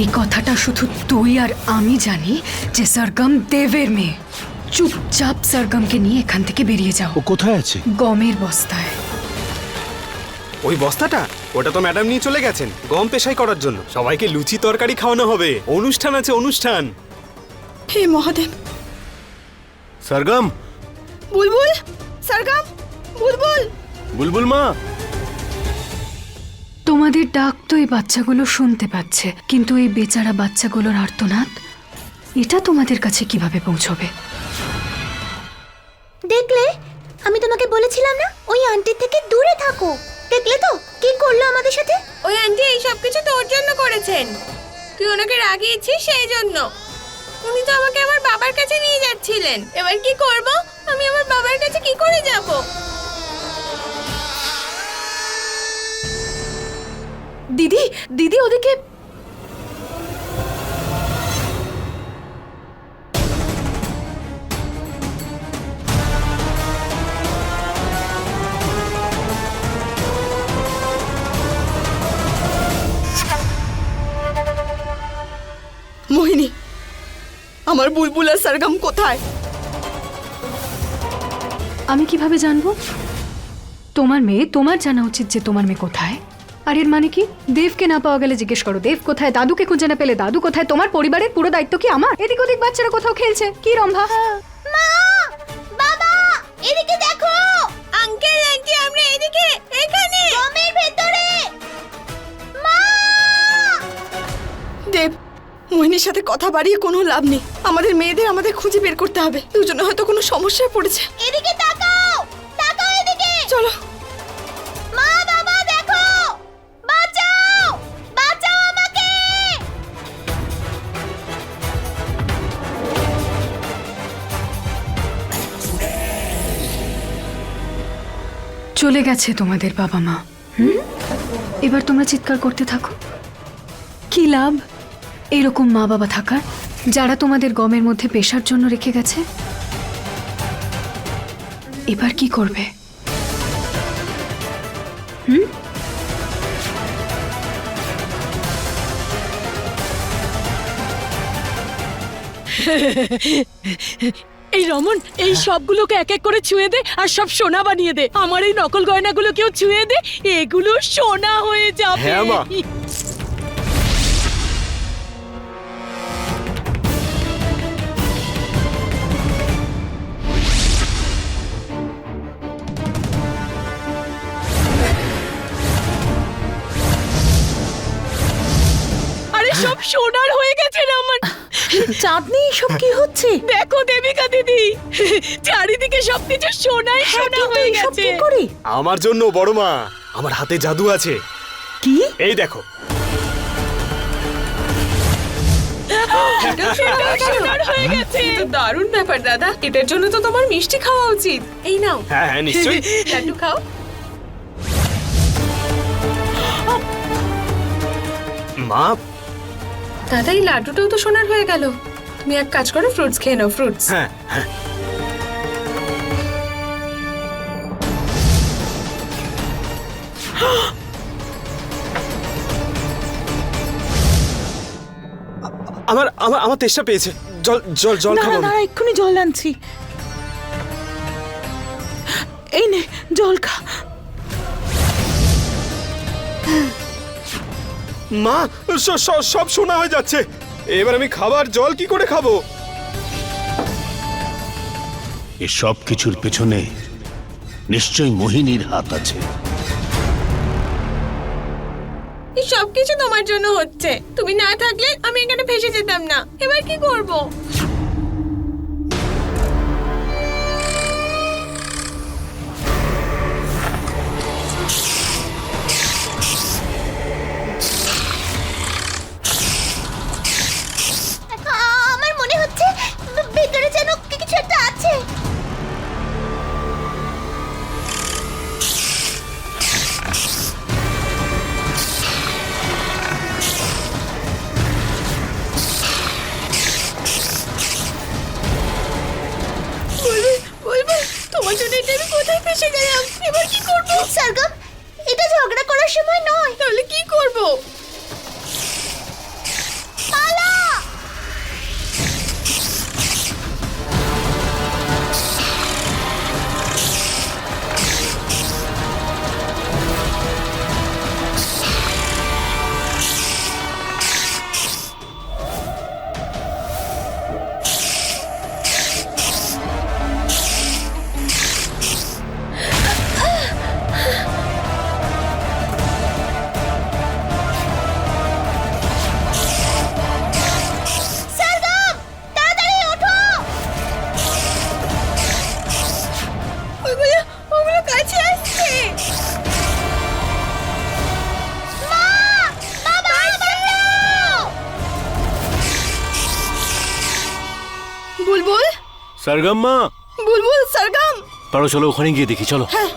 এই কথাটা শুধু তুই আর আমি জানি যে সরগম দেবের মেয়ে। চুপচাপ সরগমকে নিয়ে এখান থেকে বেরিয়ে যাও। ও কোথায় আছে? গমের বস্তায়। ওই বস্তাটা? ওটা তো ম্যাডাম নিয়ে চলে গেছেন গম পেশাই করার জন্য। সবাইকে লুচি তরকারি খাওয়ানো হবে। অনুষ্ঠান আছে অনুষ্ঠান। হে মহাদেব। সরগম? বুলবুল? সরগম? বুলবুল? বুলবুল মা? তোমাদের ডাক তো এই বাচ্চাগুলো শুনতে পাচ্ছে। কিন্তু এই বেচারা বাচ্চাগুলোর আর্তনাদ এটা তোমাদের কাছে কীভাবে পৌঁছবে? দেখলে আমি তোমাকে বলেছিলাম না ওই আন্টির থেকে দূরে থাকো। দেখলে তো কি করল আমাদের সাথে? ওই আন্টি এই সব কিছু তোর জন্য করেছেন। তুই ওনাকে রাগিয়েছিস সেই জন্য উনি তো আমাকে আমার বাবার কাছে নিয়ে যাচ্ছিলেন। এবার কি করব? আমি আমার বাবার কাছে কি করে যাব? দিদি দিদি ওদিকে। মোহিনী আমার বুলবুল আর সরগম কোথায়? আমি কীভাবে জানব? তোমার মেয়ে তোমার জানা উচিত যে তোমার মেয়ে কোথায়। আর এর মানে কি? দেবকে না পাওয়া গেলে জিজ্ঞেস করো। দেব কোথায়? দাদুকে খুঁজে না পেলে দাদু কোথায়? তোমার পরিবারের পুরো দায়িত্ব কি আমার? এদিক ওদিক বাচ্চারা কোথাও খেলছে। কি রম্ভা? মা! বাবা! এদিকে দেখো! আঙ্কেল আন্টি আমরা এদিকে। এখানে! গমের ভেতরে! মা! দেব মোহিনীর সাথে কথা বাড়িয়ে কোনো লাভ নেই। আমাদের মেয়েদের আমাদের খুঁজে বের করতে হবে। দুজনে হয়তো কোনো সমস্যায় পড়েছে। এদিকে তাকাও! তাকাও এদিকে! চলো। চলে গেছে তোমাদের বাবা মা। হুম? এবার তোমরা চিৎকার করতে থাকো। কি লাভ? এরকম মা বাবা থাকার, যারা তোমাদের গমের মধ্যে পেশার জন্য রেখে গেছে? এবার কি করবে? এই রমন এই সবগুলোকে এক এক করে ছুঁয়ে দে আর সব সোনা বানিয়ে দে। আমার এই নকল গয়নাগুলোকেও ছুঁয়ে দে এগুলো সোনা হয়ে যাবে। হ্যাঁ, মা। চাঁদনি সব কি হচ্ছে? দেখো দেবিকা দিদি চারিদিকে সবকিছু সোনাই সোনা হয়ে সব গেছে। কি করে? আমার জন্য বড় মা আমার হাতে জাদু আছে। কি? এই দেখো। সোনার হয়ে দারুণ ব্যাপার দাদা। এটার জন্য তো তোমার মিষ্টি খাওয়া উচিত। এই নাও। হ্যাঁ হ্যাঁ নিশ্চয়ই। লাড্ডু খাও। মা? দাদা এই লাড্ডুটাও তো সোনার হয়ে গেল। তুমি এক কাজ করো ফ্রুটস খেয়ে নাও ফ্রুটস হ্যাঁ হ্যাঁ। আমার আমার আমার তেষ্টা পেয়েছে। জল জল জল না খাব না। এক্ষুনি জল আনছি। এই নে জল খা। মা সব শোনা হয়ে যাচ্ছে। এবার আমি খাবার জল কি করে খাব? এসব কিছুর পেছনে নিশ্চয়ই মোহিনীর হাত আছে। সবকিছু সব কিছু তোমার জন্য হচ্ছে। তুমি না থাকলে আমি এখানে ফেসে যেতাম না। এবার কি করব? সরগম্মা বুলবুল সরগম পারো চলো ওখানে গিয়ে দেখি চলো বাবা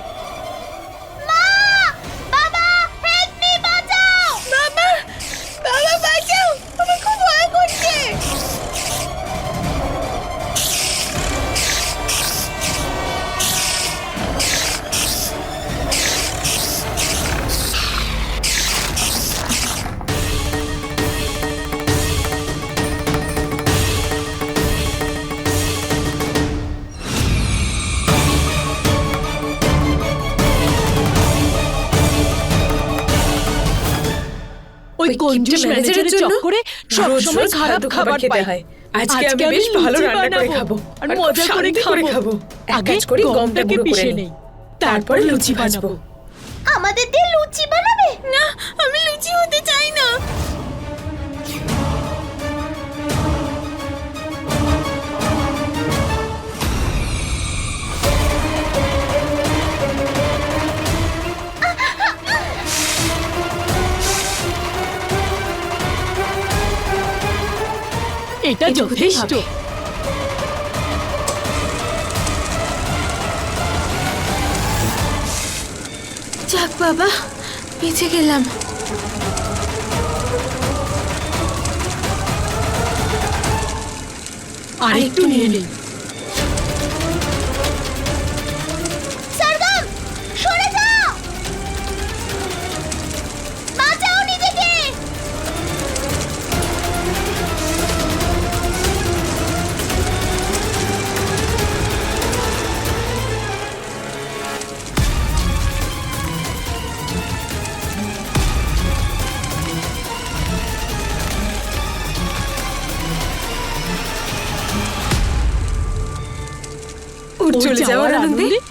কঞ্জুস ম্যানেজারের সব সময় খারাপ খাবার খেতে হয়। আজকে আমি বেশ ভালো রান্না করে খাব আর মজা করে খাব। আগে করি করি গমটাকে পিষে নেই। তারপরে লুচি বানাবো। এটা যথেষ্ট। যাক বাবা বেঁচে গেলাম। আরেকটু নিয়ে নেই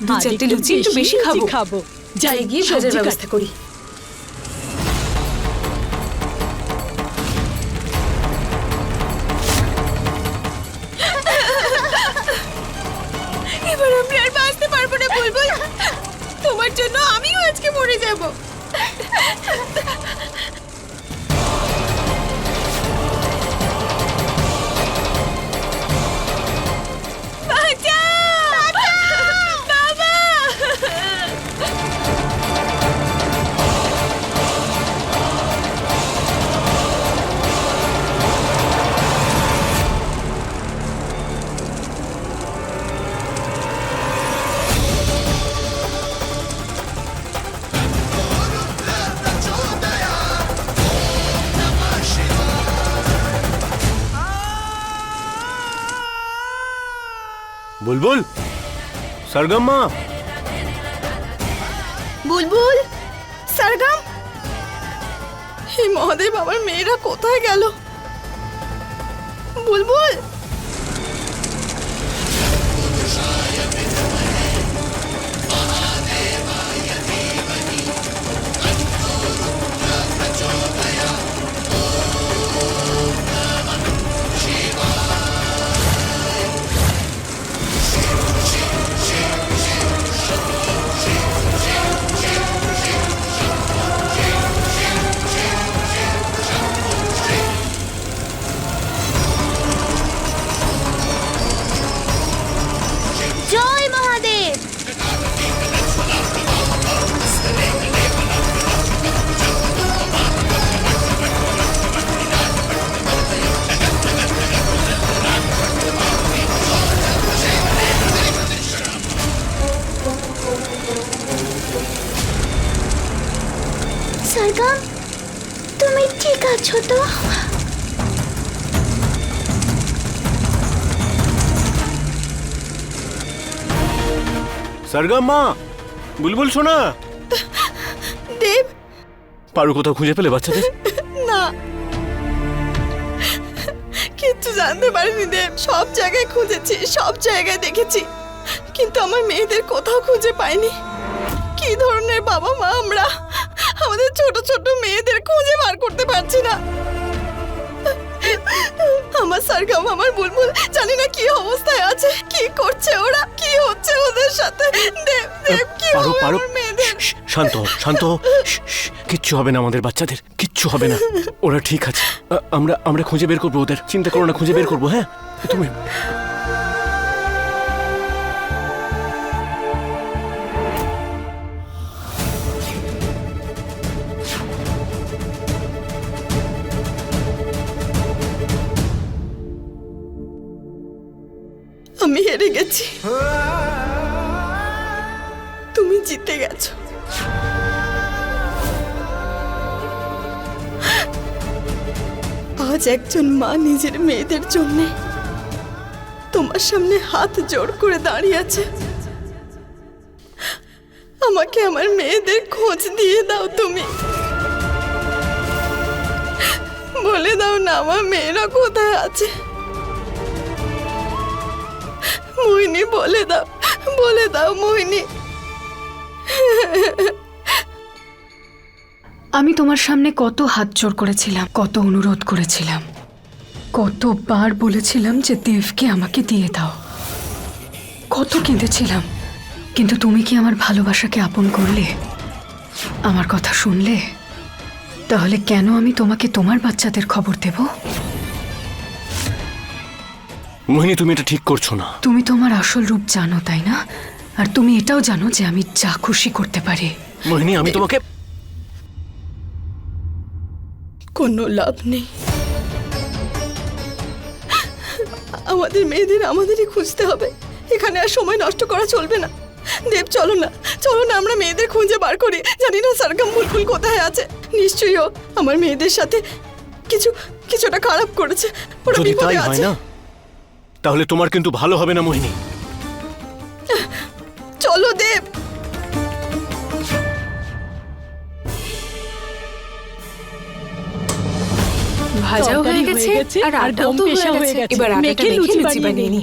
দু চারটে লুচি একটু বেশি খাব। খাব। যাই গিয়ে ভাজার ব্যবস্থা করি। এবার আমি আর বাঁচতে পারব না বুলবুল। তোমার জন্য আমিও আজকে মরে যাব। বুলবুল? সরগম্মা? বুলবুল? সরগম? এই মহাদেব আমার মেয়েরা কোথায় গেল? বুলবুল? সরগম্মা বুলবুল শোনা দেব। পারো কোথাও খুঁজে পেলে বাচ্চাদের? না। কিচ্ছু জানতে পারিনি দেব। সব জায়গায় খুঁজেছি সব জায়গায় দেখেছি। কিন্তু আমার মেয়েদের কোথাও খুঁজে পাইনি। কি ধরনের বাবা মা আমরা? আমাদের ছোট ছোট মেয়েদের খুঁজে বার করতে পারছি না। আমার সারগাম আমার বুলবুল জানি না কি অবস্থায় আছে কি করছে ওরা কি হচ্ছে ওদের সাথে? দেব দেব কি পারো হবে পারো আমার মেয়েদের? শান্ত হও, শান্ত হও। কিচ্ছু হবে না আমাদের বাচ্চাদের কিচ্ছু হবে না। ওরা ঠিক আছে। আ- আমরা আমরা খুঁজে বের করব ওদের। চিন্তা করো না খুঁজে বের করব হ্যাঁ? তুমি আমি হেরে গেছি। তুমি জিতে গেছো। আজ একজন মা নিজের মেয়েদের জন্য তোমার সামনে হাত জোর করে দাঁড়িয়ে আছে। আমাকে আমার মেয়েদের খোঁজ দিয়ে দাও তুমি। বলে দাও না, আমার মেয়েরা কোথায় আছে? মোহিনী, বলে দাও বলে দাও মোহিনী। আমি তোমার সামনে কত হাত জোর করেছিলাম, কত অনুরোধ করেছিলাম, কতবার বলেছিলাম যে দেবকে আমাকে দিয়ে দাও। কত কেঁদেছিলাম, কিন্তু তুমি কি আমার ভালোবাসাকে আপন করলে? আমার কথা শুনলে? তাহলে কেন আমি তোমাকে তোমার বাচ্চাদের খবর দেব? মোহিনী তুমি এটা ঠিক করছ না। তুমি তোমার আসল রূপ জানো তাই না? আর তুমি এটাও জানো যে আমি যা খুশি করতে পারি। মোহিনী আমি তোমাকে কোনো লাভ নেই। আমাদের মেয়েদের আমাদেরই খুঁজতে হবে। এখানে আর সময় নষ্ট করা চলবে না। দেব চলো না। চলো না আমরা মেয়েদের খুঁজে বার করি। জানি না সরগম বুলবুল কোথায় আছে। নিশ্চয়ই ও আমার মেয়েদের সাথে কিছু কিছুটা খারাপ করেছে। ওরা বিপদে আছে। না তাহলে তোমার কিন্তু ভালো হবে না মোহিনী। চলো দেব। ভাজাও হয়ে গেছে আর আটাও তো হয়ে গেছে। এবার আটাটা মেখে লুচি বানিয়ে নি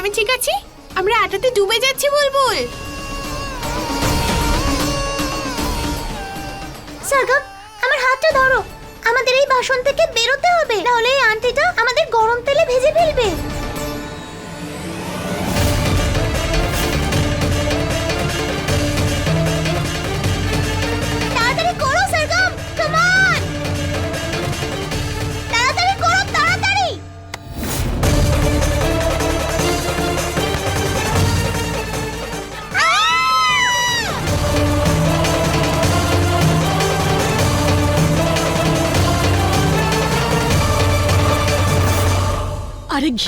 আমি ঠিক আছি? আমরা আটাতে ডুবে যাচ্ছি, বুলবুল। সরগম আমার হাতটা ধরো। আমাদের এই বাসন থেকে বেরোতে হবে। নাহলে এই আন্টিটা আমাদের গরম তেলে ভেজে ফেলবে।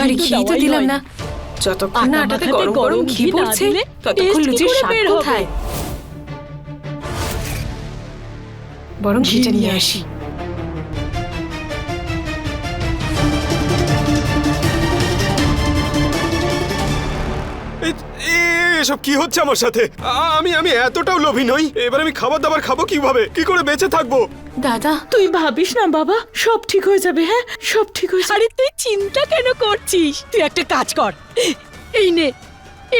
আরে ঘি তো দিলাম না। যতক্ষণ না আটাতে গরম গরম ঘি পড়ছে ততক্ষণ লুচির স্বাদ কোথায়? বরং ঘিটা নিয়ে আসি। এসব কি হচ্ছে আমার সাথে? আমি আমি এতটাও লোভী নই। এবার আমি খাবার দাবার খাব কীভাবে? কি করে বেঁচে থাকব? দাদা। তুই ভাবিস না বাবা? সব ঠিক হয়ে যাবে হ্যাঁ? সব ঠিক হয়ে যাবে। আরে তুই চিন্তা কেন করছিস? তুই একটা কাজ কর। এই নে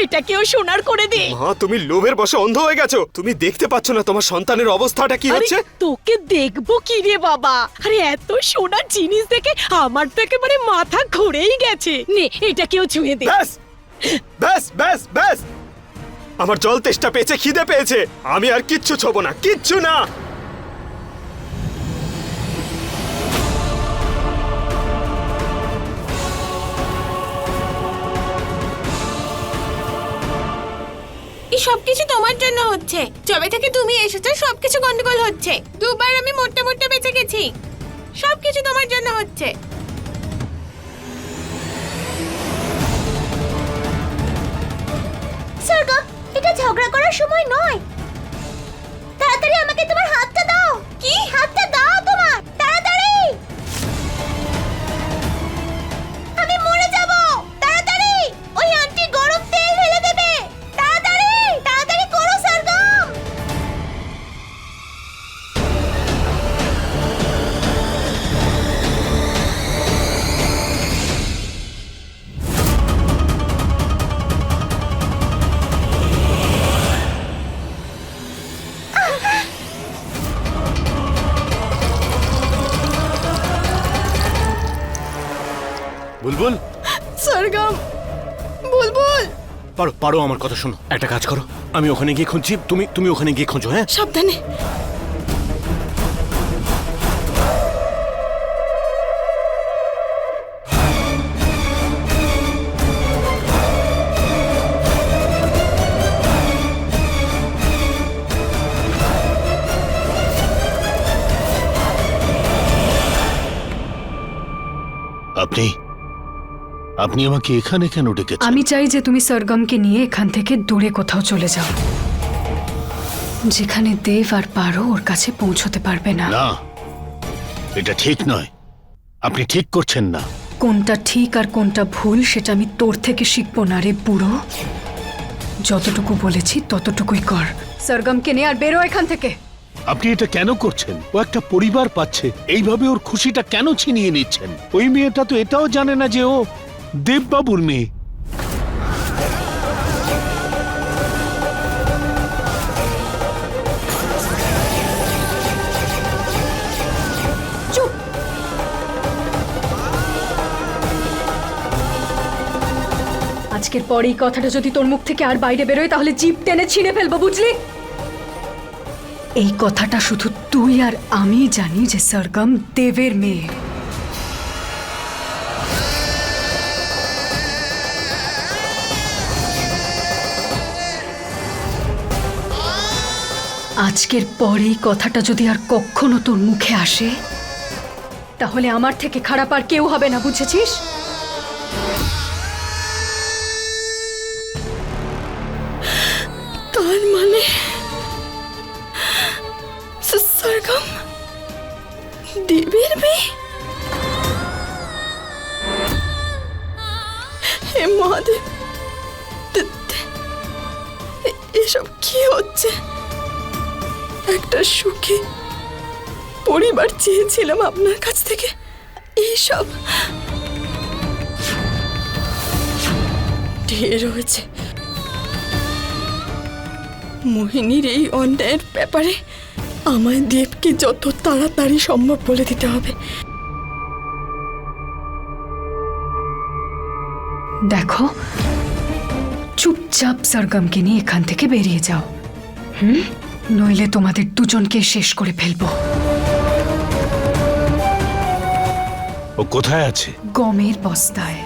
এটা কেউ সোনার করে দে। মা তুমি লোভের বসে অন্ধ হয়ে গেছো। তুমি দেখতে পাচ্ছ না তোমার সন্তানের অবস্থাটা কি হচ্ছে? তোকে দেখব কি রে বাবা? আরে এত সোনার জিনিস দেখে আমার তো একেবারে মাথা ঘুরেই গেছে। নে এটা কেউ ছুঁয়ে দে। ব্যাস! ব্যাস ব্যাস ব্যাস! আমার জল তেষ্টা পেয়েছে খিদে পেয়েছে। আমি আর কিচ্ছু ছোব না কিচ্ছু না! সবকিছু তোমার জন্য হচ্ছে। যবে থেকে তুমি এসেছ সবকিছু গন্ডগোল হচ্ছে। দুবার আমি মোটে মোটে বেঁচে গেছি। সবকিছু তোমার জন্য হচ্ছে। সরগম এটা ঝগড়া করার সময় নয়। তাড়াতাড়ি আমাকে তোমার হাতটা দাও। কি? হাতটা পারো পারো আমার কথা শোনো। একটা কাজ করো। আমি ওখানে গিয়ে খুঁজছি। তুমি তুমি ওখানে গিয়ে খুঁজো হ্যাঁ? সাবধানে। আপনি আমাকে এখানে কেন ডেকেছেন? আমি চাই যে তুমি সরগমকে নিয়ে এখান থেকে দূরে কোথাও চলে যাও। যেখানে দেব আর পারো ওর কাছে পৌঁছতে পারবে না। না এটা ঠিক নয়। আপনি ঠিক করছেন না। কোনটা ঠিক আর কোনটা ভুল সেটা আমি তোর থেকে শিখব না রে বুড়ো। যতটুকু বলেছি ততটুকুই কর। সরগমকে নিয়ে আর বেরো এখান থেকে। আপনি এটা কেন করছেন? ও একটা পরিবার পাচ্ছে। এইভাবে ওর খুশিটা কেন ছিনিয়ে নিচ্ছেন? ওই মেয়েটা তো এটাও জানে না যে ও দেববাবুর মেয়ে। আজকের পর এই কথাটা যদি তোর মুখ থেকে আর বাইরে বেরোয়, তাহলে জিপ টেনে ছিঁড়ে ফেলব, বুঝলি? এই কথাটা শুধু তুই আর আমি জানি যে সরগম দেবের মেয়ে। আজকের পর এই কথাটা যদি আর কখনো তোর মুখে আসে, তাহলে আমার থেকে খারাপ আর কেউ হবে না, বুঝেছিস? তার মানে মহাদেব এসব কি হচ্ছে? একটা সুখী পরিবার চেয়েছিলাম আপনার কাছ থেকে। এইসব ঢের হয়েছে। মোহিনীর এই অন্যায়ের ব্যাপারে আমায় দেবকে যত তাড়াতাড়ি সম্ভব বলে দিতে হবে। দেখো, চুপচাপ সরগমকে নিয়ে এখান থেকে বেরিয়ে যাও। হুম? নইলে তোমাদের দুজনকে শেষ করে ফেলব। ও কোথায় আছে? গমের বস্তায়।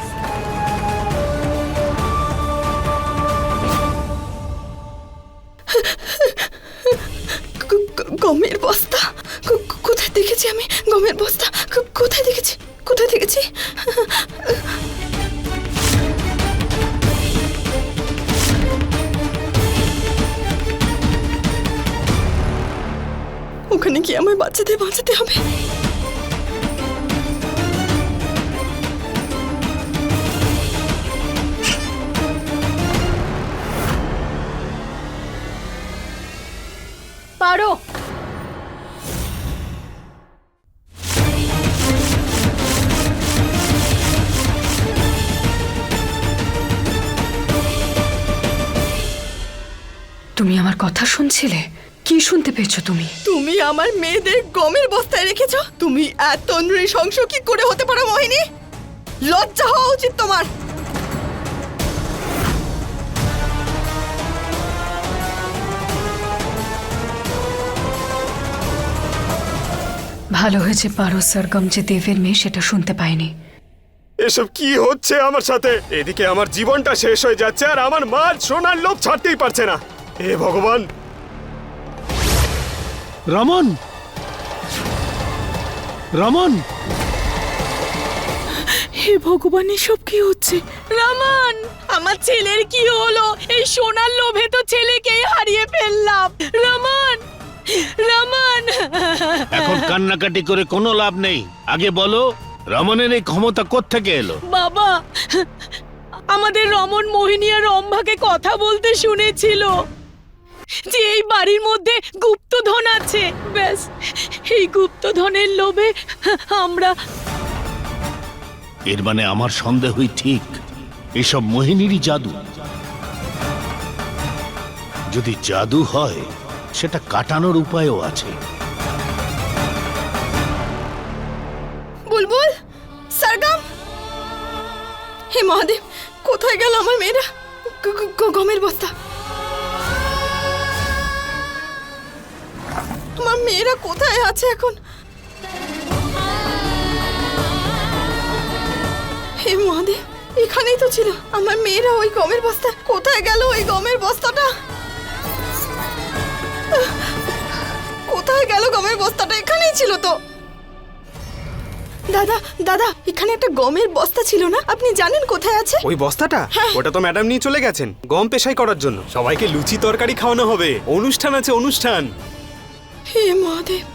গমের বস্তা। কোথায় দেখেছি আমি? গমের বস্তা। কোথায় দেখেছি? কোথায় দেখেছি? গিয়ে আমায় বাচ্চাদের বাঁচাতে হবে। পারো। তুমি আমার কথা শুনছিলে? কি শুনতে পেয়েছ তুমি? তুমি আমার মেয়েদের গমের বস্তায় রেখেছো? তুমি এত নৃশংস কি করে হতে পারো মোহিনী? লজ্জা হওয়া উচিত তোমার। ভালো হয়েছে পারো সরগম যে দেবের মেয়ে সেটা শুনতে পাইনি। এসব কি হচ্ছে আমার সাথে? এদিকে আমার জীবনটা শেষ হয়ে যাচ্ছে আর আমার মা সোনার লোভ ছাড়তেই পারছে না। এ ভগবান রমন! রমন! হে ভগবান এসব কি হচ্ছে? রমন আমার ছেলের কি হলো? এই সোনার লোভে তো ছেলেকেই হারিয়ে ফেললাম। রমন রমন! এখন কান্নাকাটি করে কোনো লাভ নেই। আগে বলো রমনের এই ক্ষমতা কোত্থেকে এলো? বাবা আমাদের রমন মোহিনী আর রম্ভাকে কথা বলতে শুনেছিল। যে এই বাড়ির মধ্যে গুপ্তধন আছে। ব্যাস এই গুপ্তধনের লোভে আমরা এর মানে আমার সন্দেহই ঠিক। এসব মোহিনীরই জাদু। যদি জাদু হয় সেটা কাটানোর উপায়ও আছে। বুলবুল সরগম। হে মহাদেব কোথায় গেল আমার মেয়েরা? গমের বস্তা। মেয়েরা কোথায় আছে এখন? হে মহাদেব এখানেই তো ছিল। আমার মেয়েরা ওই গমের বস্তা। কোথায় গেল ওই গমের বস্তাটা? কোথায় গেল গমের বস্তাটা? এখানেই ছিল তো। দাদা দাদা এখানে একটা গমের বস্তা ছিল না? আপনি জানেন কোথায় আছে? ওই বস্তাটা? হ্যাঁ। ওটা তো ম্যাডাম নিয়ে চলে গেছেন। গম পেশাই করার জন্য। সবাইকে লুচি তরকারি খাওয়ানো হবে। অনুষ্ঠান আছে অনুষ্ঠান। হে মহাদেব